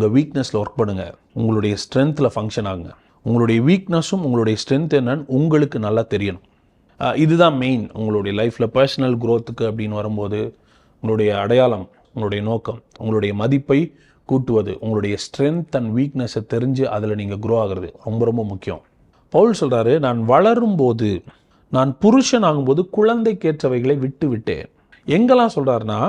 உங்கள் வீக்னஸில் ஒர்க் பண்ணுங்கள் உங்களுடைய ஸ்ட்ரென்த்தில் ஃபங்க்ஷன் ஆகுங்க. உங்களுடைய வீக்னஸும் உங்களுடைய ஸ்ட்ரென்த் என்னன்னு உங்களுக்கு நல்லா தெரியணும். இதுதான் மெயின் உங்களுடைய லைஃப்பில் பர்சனல் க்ரோத்துக்கு அப்படின்னு வரும்போது உங்களுடைய அடையாளம் உங்களுடைய நோக்கம் உங்களுடைய மதிப்பை கூட்டுவது உங்களுடைய ஸ்ட்ரென்த் அண்ட் வீக்னஸை தெரிஞ்சு அதில் நீங்கள் க்ரோ ஆகிறது ரொம்ப ரொம்ப முக்கியம். பவுல் சொல்கிறாரு நான் வளரும்போது நான் புருஷன் ஆகும்போது குழந்தைக்கேற்றவைகளை விட்டு விட்டேன் எங்கெல்லாம் சொல்கிறாருன்னா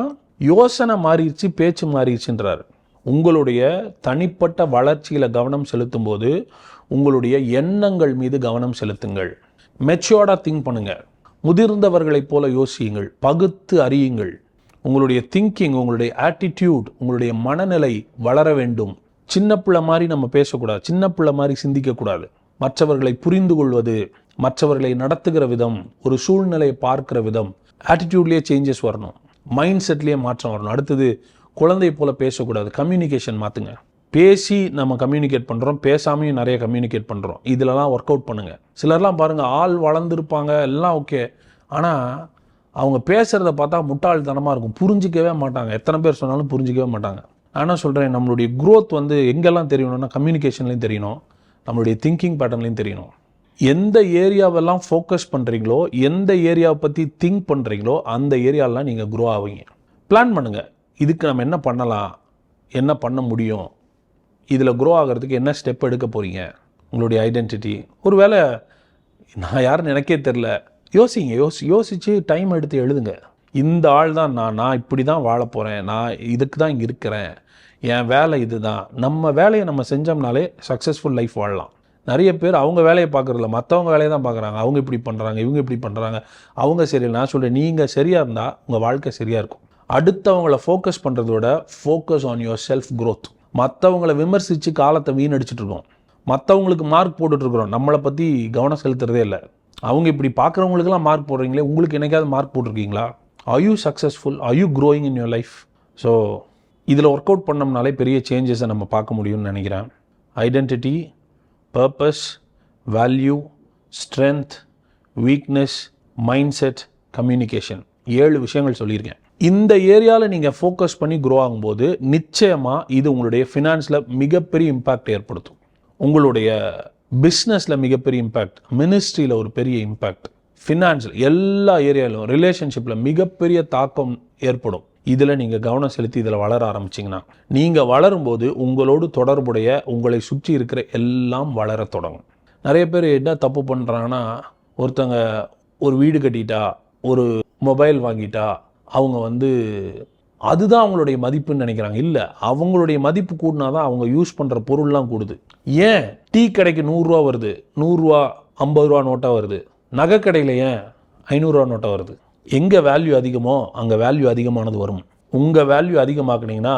யோசனை மாறிடுச்சு பேச்சு மாறிடுச்சுன்றார். உங்களுடைய தனிப்பட்ட வளர்ச்சியில் கவனம் செலுத்தும் போது உங்களுடைய எண்ணங்கள் மீது கவனம் செலுத்துங்கள். மெச்சோர்டாக திங்க் பண்ணுங்கள் முதிர்ந்தவர்களைப் போல யோசியுங்கள். பகுத்து அறியுங்கள். உங்களுடைய திங்கிங் உங்களுடைய ஆட்டிடியூட் உங்களுடைய மனநிலை வளர வேண்டும். சின்ன பிள்ளை மாதிரி நம்ம பேசக்கூடாது. சின்ன பிள்ளை மாதிரி சிந்திக்கக்கூடாது. மற்றவர்களை புரிந்து கொள்வது மற்றவர்களை நடத்துகிற விதம் ஒரு சூழ்நிலையை பார்க்கிற விதம். ஆட்டிடியூட்லேயே சேஞ்சஸ் வரணும். மைண்ட் செட்லேயே மாற்றம் வரணும். அடுத்தது குழந்தை போல் பேசக்கூடாது. கம்யூனிகேஷன் மாற்றுங்க பேசி நம்ம கம்யூனிகேட் பண்ணுறோம் பேசாமையும் நிறைய கம்யூனிகேட் பண்ணுறோம் இதிலலாம் ஒர்க் அவுட் பண்ணுங்கள் சிலர்லாம் பாருங்கள் ஆள் வளர்ந்துருப்பாங்க எல்லாம் ஓகே ஆனால் அவங்க பேசுகிறத பார்த்தா முட்டாள்தனமாக இருக்கும். புரிஞ்சிக்கவே மாட்டாங்க. எத்தனை பேர் சொன்னாலும் புரிஞ்சிக்கவே மாட்டாங்க. ஆனால் சொல்கிறேன் நம்மளுடைய க்ரோத் வந்து எங்கெல்லாம் தெரியணும்னா கம்யூனிகேஷன்லேயும் தெரியணும். நம்மளுடைய திங்கிங் பேட்டர்ன்லையும் தெரியணும். எந்த ஏரியாவெல்லாம் ஃபோக்கஸ் பண்ணுறீங்களோ எந்த ஏரியாவை பற்றி திங்க் பண்ணுறீங்களோ அந்த ஏரியாலாம் நீங்கள் க்ரோ ஆவீங்க. பிளான் பண்ணுங்கள் இதுக்கு நம்ம என்ன பண்ணலாம்? என்ன பண்ண முடியும்? இதில் குரோ ஆகிறதுக்கு என்ன ஸ்டெப் எடுக்க போகிறீங்க உங்களுடைய ஐடென்டிட்டி ஒரு வேளை நான் யாருன்னு எனக்கே தெரில யோசிங்க யோசி யோசித்து டைம் எடுத்து எழுதுங்க. இந்த ஆள் தான் நான் நான் இப்படி தான் வாழ போகிறேன் நான் இதுக்கு தான் இங்கே இருக்கிறேன். என் வேலை இதுதான். நம்ம வேலையை நம்ம செஞ்சோம்னாலே சக்ஸஸ்ஃபுல் லைஃப் வாழலாம். நிறைய பேர் அவங்க வேலையை பார்க்குறதில்ல. மற்றவங்க வேலையை தான் பார்க்குறாங்க. அவங்க இப்படி பண்ணுறாங்க இவங்க இப்படி பண்ணுறாங்க அவங்க சரியில்லை. நான் சொல்கிறேன் நீங்கள் சரியாக இருந்தால் உங்கள் வாழ்க்கை சரியாக இருக்கும். அடுத்தவங்கள ஃபோக்கஸ் பண்ணுறதோட focus on your self growth மற்றவங்கள விமர்சித்து காலத்தை வீணடிச்சிட்டு இருக்கோம். மற்றவங்களுக்கு மார்க் போட்டுட்ருக்குறோம் நம்மளை பற்றி கவனம் செலுத்துறதே இல்லை. அவங்க இப்படி பார்க்குறவங்களுக்கெல்லாம் மார்க் போடுறீங்களே உங்களுக்கு என்னைக்காவது மார்க் போட்டிருக்கீங்களா? I you successful I you growing in your life so இதில் ஒர்க் அவுட் பண்ணோம்னாலே பெரிய சேஞ்சஸை நம்ம பார்க்க முடியும்னு நினைக்கிறேன். Identity purpose value strength weakness mindset communication ஏழு விஷயங்கள் சொல்லியிருக்கேன். இந்த ஏரியாவில் நீங்கள் ஃபோக்கஸ் பண்ணி க்ரோ ஆகும்போது நிச்சயமாக இது உங்களுடைய ஃபினான்ஸில் மிகப்பெரிய இம்பேக்ட் ஏற்படுத்தும். உங்களுடைய பிஸ்னஸில் மிகப்பெரிய இம்பேக்ட் மினிஸ்ட்ரியில் ஒரு பெரிய இம்பேக்ட் ஃபினான்ஸில் எல்லா ஏரியாவிலும் ரிலேஷன்ஷிப்பில் மிகப்பெரிய தாக்கம் ஏற்படும். இதில் நீங்கள் கவனம் செலுத்தி இதில் வளர ஆரம்பிச்சிங்கன்னா நீங்கள் வளரும்போது உங்களோடு தொடர்புடைய உங்களை சுற்றி இருக்கிற எல்லாம் வளர தொடங்கும். நிறைய பேர் என்ன தப்பு பண்ணுறாங்கன்னா ஒருத்தங்க ஒரு வீடு கட்டிட்டா ஒரு மொபைல் வாங்கிட்டா அவங்க வந்து அதுதான் அவங்களுடைய மதிப்புன்னு நினைக்கிறாங்க. இல்லை அவங்களுடைய மதிப்பு கூடினா தான் அவங்க யூஸ் பண்ணுற பொருள்லாம் கூடுது. ஏன்? டீ கடைக்கு நூறுரூவா வருது. நூறுரூவா ஐம்பது ரூபா நோட்டாக வருது. நகை கடையில் ஏன் ஐநூறுரூவா நோட்டாக வருது? எங்கே வேல்யூ அதிகமோ அங்கே வேல்யூ அதிகமானது வரும். உங்கள் value அதிகமாக்குனீங்கன்னா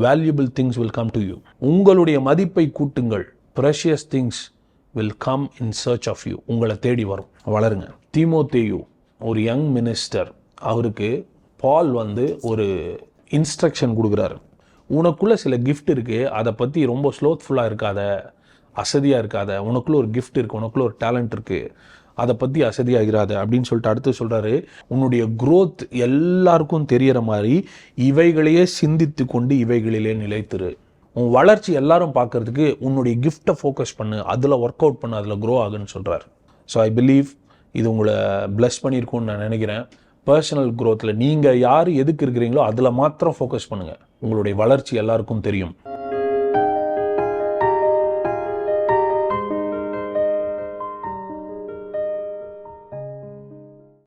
valuable things will come to you உங்களுடைய மதிப்பை கூட்டுங்கள். Precious things will come in search of you உங்களை தேடி வரும். வளருங்க. தீமோத்தேயு. ஒரு யங் மினிஸ்டர் அவருக்கு பால் வந்து ஒரு இன்ஸ்ட்ரக்ஷன் கொடுக்குறாரு. உனக்குள்ளே சில கிஃப்ட் இருக்குது அதை பற்றி ரொம்ப ஸ்லோத்ஃபுல்லாக இருக்காத அசதியாக இருக்காத உனக்குள்ளே ஒரு கிஃப்ட் இருக்குது உனக்குள்ளே ஒரு டேலண்ட் இருக்குது அதை பற்றி அசதியாகிறாத அப்படின்னு சொல்லிட்டு அடுத்து சொல்கிறாரு உன்னுடைய குரோத் எல்லாருக்கும் தெரியற மாதிரி இவைகளையே சிந்தித்து கொண்டு இவைகளிலே நிலைத்திரு. உன் வளர்ச்சி எல்லாரும் பார்க்கறதுக்கு உன்னுடைய கிஃப்ட்டை ஃபோக்கஸ் பண்ணு அதில் ஒர்க் அவுட் பண்ணு அதில் க்ரோ ஆகுன்னு சொல்கிறார் ஸோ ஐ பிலீவ் இது உங்களை ப்ளஸ் பண்ணியிருக்கும்னு நான் நினைக்கிறேன். பர்சனல் க்ரோத்தில் நீங்கள் யார் எதுக்கு இருக்கிறீங்களோ அதில் மாத்திரம் ஃபோக்கஸ் பண்ணுங்கள் உங்களுடைய வளர்ச்சி எல்லாருக்கும் தெரியும்.